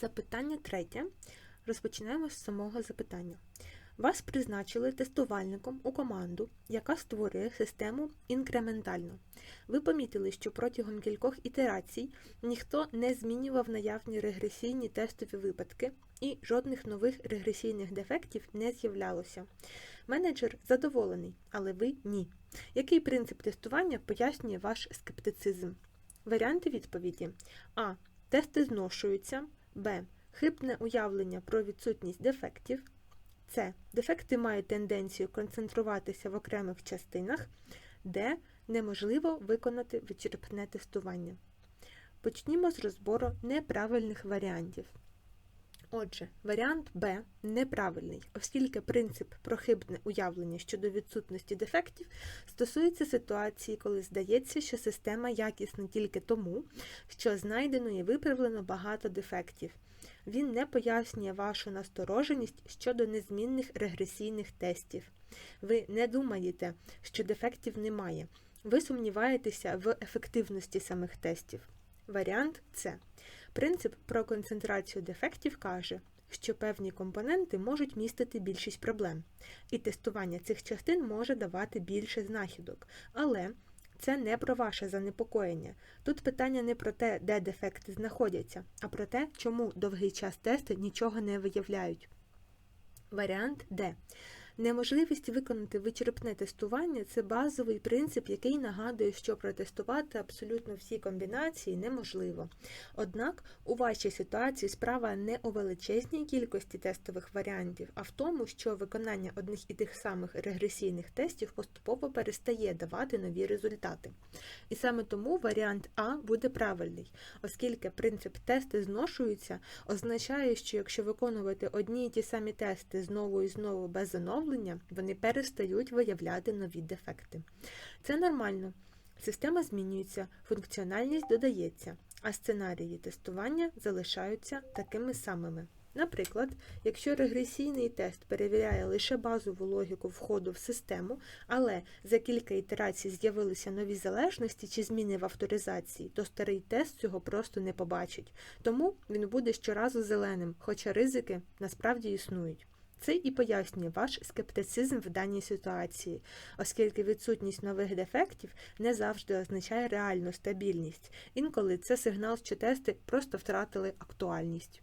Запитання третє. Розпочинаємо з самого запитання. Вас призначили тестувальником у команду, яка створює систему інкрементально. Ви помітили, що протягом кількох ітерацій ніхто не змінював наявні регресійні тестові випадки і жодних нових регресійних дефектів не з'являлося. Менеджер задоволений, але ви ні. Який принцип тестування пояснює ваш скептицизм? Варіанти відповіді: А. Тести зношуються. Б. Хибне уявлення про відсутність дефектів. С. Дефекти мають тенденцію концентруватися в окремих частинах. Д. Неможливо виконати вичерпне тестування. Почнімо з розбору неправильних варіантів. Отже, варіант Б неправильний, оскільки принцип про хибне уявлення щодо відсутності дефектів стосується ситуації, коли здається, що система якісна тільки тому, що знайдено і виправлено багато дефектів. Він не пояснює вашу настороженість щодо незмінних регресійних тестів. Ви не думаєте, що дефектів немає. Ви сумніваєтеся в ефективності самих тестів. Варіант С. Принцип про концентрацію дефектів каже, що певні компоненти можуть містити більшість проблем, і тестування цих частин може давати більше знахідок. Але це не про ваше занепокоєння. Тут питання не про те, де дефекти знаходяться, а про те, чому довгий час тести нічого не виявляють. Варіант Д. Неможливість виконати вичерпне тестування це базовий принцип, який нагадує, що протестувати абсолютно всі комбінації неможливо. Однак у вашій ситуації справа не у величезній кількості тестових варіантів, а в тому, що виконання одних і тих самих регресійних тестів поступово перестає давати нові результати. І саме тому варіант А буде правильний, оскільки принцип тести зношуються, означає, що якщо виконувати одні і ті самі тести знову і знову без оновлення, вони перестають виявляти нові дефекти. Це нормально. Система змінюється, функціональність додається, а сценарії тестування залишаються такими самими. Наприклад, якщо регресійний тест перевіряє лише базову логіку входу в систему, але за кілька ітерацій з'явилися нові залежності чи зміни в авторизації, то старий тест цього просто не побачить. Тому він буде щоразу зеленим, хоча ризики насправді існують. Це і пояснює ваш скептицизм в даній ситуації, оскільки відсутність нових дефектів не завжди означає реальну стабільність. Інколи це сигнал, що тести просто втратили актуальність.